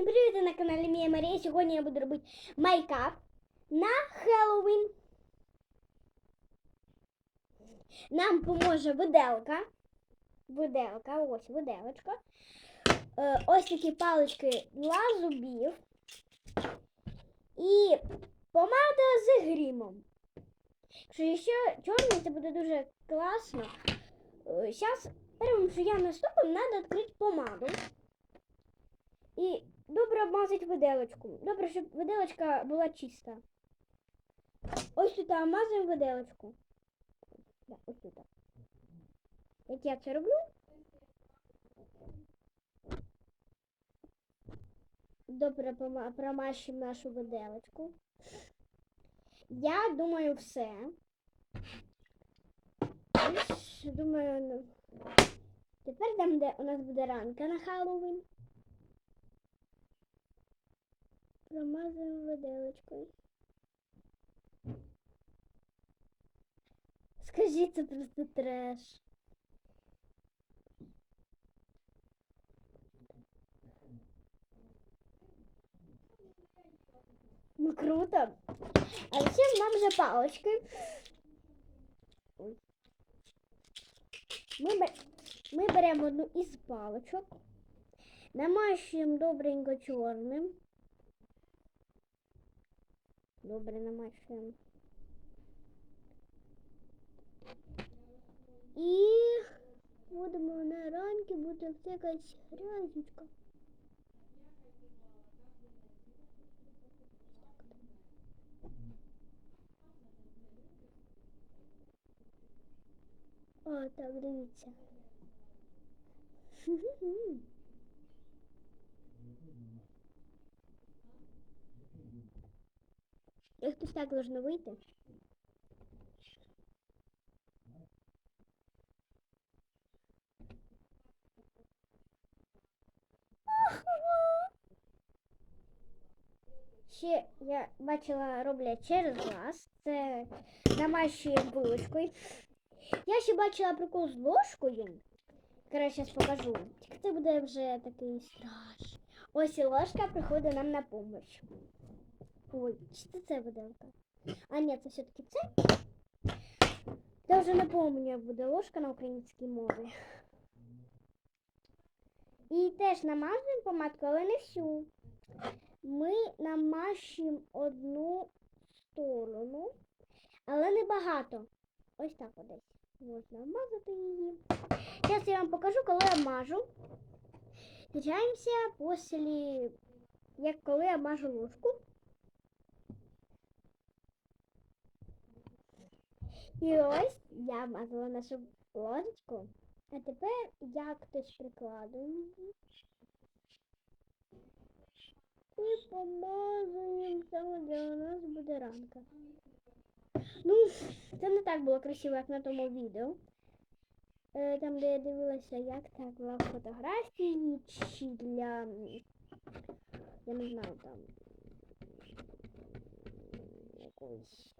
Всім привіт на каналі Мія Марія. Сьогодні я буду робити мейкап на Хеллоуін. Нам поможе виделка. Виделка, ось виделочка. Е, ось такі палички для зубів. І помада з грімом. Якщо ще чорний, це буде дуже класно. Зараз, першим, що я наступом, треба відкрити помаду. І добре обмазати виделочку. Добре, щоб виделочка була чиста. Ось тут обмазуємо виделочку. Да, ось тут. Як я це роблю? Добре промащуємо нашу виделочку. Я думаю, все. Думаю, ну. Тепер там, де у нас буде ранка на Хеллоуін. Промазуємо виделочкою. Скажіть, це просто треш. Ну круто. А ще нам вже палочки. Ой. Ми. Ми беремо одну із палочок, намащуємо добренько чорним. Добре намащуємо. І будемо на ранки, буде якась грязючка. О, так, дивіться. Якось так должно вийти. Ще я бачила роблять через глаз. Це намащуємо булочкою. Я ще бачила прикол з ложкою. Коротше, зараз покажу. Тільки це буде вже такий страш. Ось і ложка приходить нам на помощь. Ой, чи це це виделка? А ні, це все-таки це. Я вже не пам'ятаю, як буде ложка на українській мові. І теж намазуємо помадку, але не всю. Ми намащуємо одну сторону, але не багато. Ось так от десь. Можна обмазати її. Зараз я вам покажу, коли я мажу. Зустрічаємося після, як коли я мажу ложку. І ось я мазала нашу ложечку. А тепер я хтось прикладує її. І помазуємо саме, у нас буде ранка. Ну, це не так було красиво, як на тому відео. Е, Там, де я дивилася, як це була фотографії, чи для. Я не знаю там. Якогось.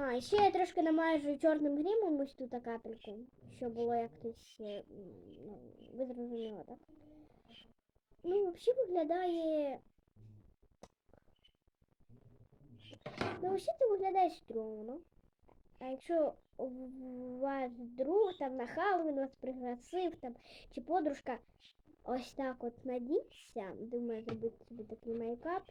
А, і ще я трошки намажу чорним грімом ось тут капельку, щоб було якось, е, ну, ви зрозуміли, так? Ну, взагалі виглядає. Ну, взагалі це виглядає стрьомно. А якщо вас друг там на Хеллоуін вас пригласив там, чи подружка ось так от надіться, думаю, зробити собі такий мейкап.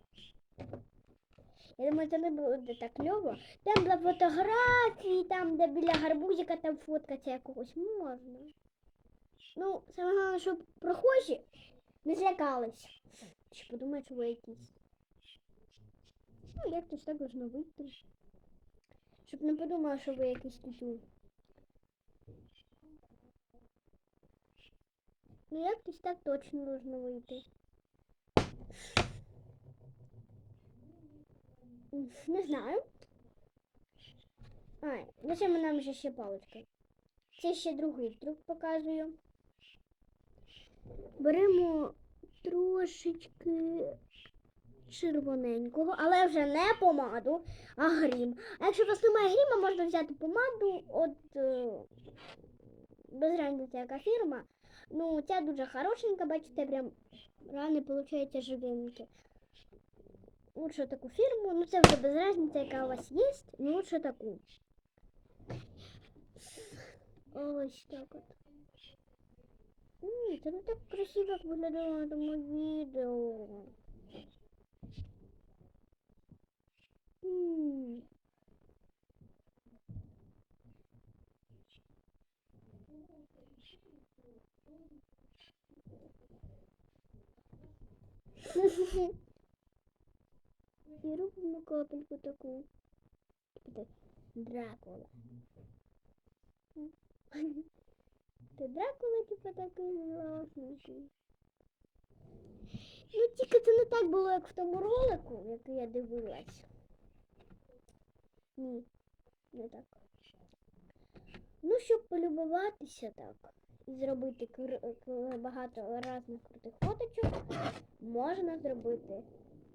Я думаю, це не буде так кльово. Там для фотографії, там, де біля гарбузика там фоткаться якогось можна. Ну, саме головне, щоб прохожі не злякались. Чи подумають, що ви якісь. Ну, як то ж так должно вийти. Щоб не подумали, що ви якісь тютю. Ну, як то так точно должно вийти. Не знаю. А, зачем нам же ще паличка? Це ще другий трюк показую. Беремо трошечки червоненького, але вже не помаду, а грім. А якщо у вас немає гріма, можна взяти помаду от е, без разниці, яка фірма. Ну, ця дуже хорошенька, бачите, прям рани, виходить, живенькі. Лучше таку фірму, ну це вже без разниці, яка у вас є, ну лучше таку. Ось так от. Ні, це не так красиво, як виглядало на тому відео. М. І робимо капельку таку. Типу Дракула. Ти Дракула, типу, такий класненький. Ну, тільки це не так було, як в тому ролику, який я дивилась. Ні, не так. Ну, щоб полюбуватися так і зробити багато різних крутих фоточок, можна зробити.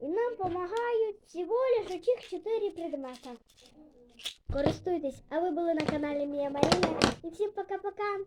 І нам допомагають всього лише тих чотири предмета. Користуйтесь, а ви були на каналі Мія Марія. І всім пока-пока!